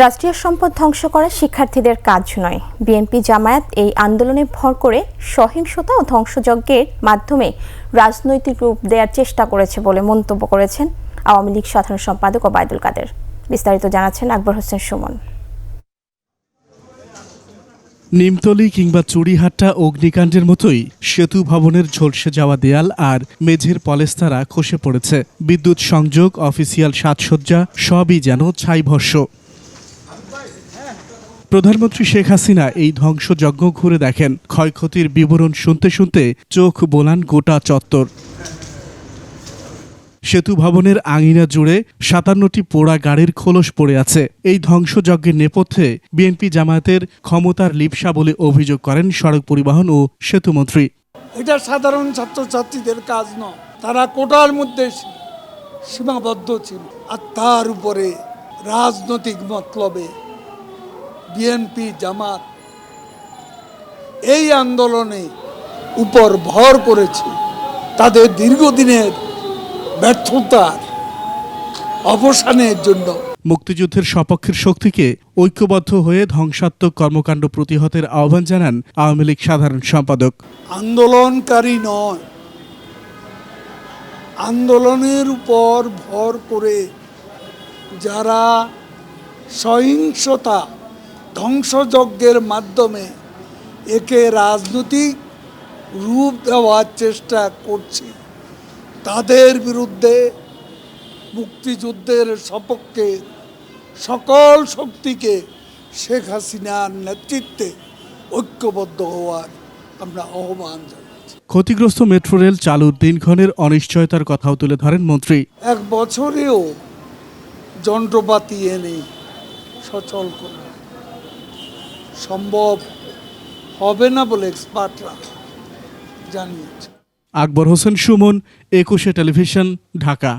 রাষ্ট্রীয় সম্পদ ধ্বংস করা শিক্ষার্থীদের কাজ নয়। বিএনপি জামায়াত এই আন্দোলনে ভর করে সহিংসতা ও ধ্বংসযজ্ঞের মাধ্যমে রাজনৈতিক রূপ দেওয়ার চেষ্টা করেছে বলে মন্তব্য করেছেন আওয়ামী লীগ সাধারণ সম্পাদক ওবায়দুল কাদের। বিস্তারিত জানাচ্ছেন আকবর হোসেন সুমন। নিমতলি কিংবা চুড়িহাট্টা অগ্নিকাণ্ডের মতোই সেতু ভবনের ঝলসে যাওয়া দেয়াল আর মেঝের পলেস্তারা খসে পড়েছে। বিদ্যুৎ সংযোগ, অফিসিয়াল সাজসজ্জা, সবই যেন ছাই ভস্য প্রধানমন্ত্রী শেখ হাসিনা এই ধ্বংসযজ্ঞ ঘুরে দেখেন। ক্ষয়ক্ষতির বিবরণ শুনতে শুনতে চোখ বোলান গোটা চত্বর। সেতু ভবনের আঙিনা জুড়ে সাতান্নটি পোড়া গাড়ির খোলস পড়ে আছে। এই ধ্বংসযজ্ঞের নেপথ্যে বিএনপি জামায়াতের ক্ষমতার লিপসা বলে অভিযোগ করেন সড়ক পরিবহন ও সেতুমন্ত্রী এটা সাধারণ ছাত্রছাত্রীদের কাজ নয়। তারা কোটার মধ্যে সীমাবদ্ধ ছিল। আর তার উপরে রাজনৈতিক মতলবে বিএনপি জামাত এই আন্দোলনে উপর ভর করেছে। তাদের দীর্ঘদিনের ব্যর্থতার অবসানের জন্য। মুক্তিযুদ্ধের সপক্ষের শক্তিকে ঐক্যবদ্ধ হয়ে ধ্বংসাত্মক কর্মকাণ্ড প্রতিহতের আহ্বান জানান আওয়ামী লীগ সাধারণ সম্পাদক। আন্দোলনকারী নয় আন্দোলনের উপর ভর করে যারা সহিংসতা ধ্বংসযজ্ঞের মাধ্যমে একে রাজনৈতিক রূপ দেওয়ার চেষ্টা করছে। তাদের বিরুদ্ধে মুক্তিযুদ্ধের সপক্ষে সকল শক্তিকে শেখ হাসিনার নেতৃত্বে ঐক্যবদ্ধ হওয়ার আমরা আহ্বান জানাচ্ছি। ক্ষতিগ্রস্ত মেট্রো রেল চালুর দিনক্ষণের অনিশ্চয়তার কথাও তুলে ধরেন মন্ত্রী। এক বছরেও যন্ত্রপাতি এনে সচল করা সম্ভব হবে না বলে এক্সপার্টরা জানিয়েছে। আকবর হোসেন সুমন একুশে টেলিভিশন ঢাকা।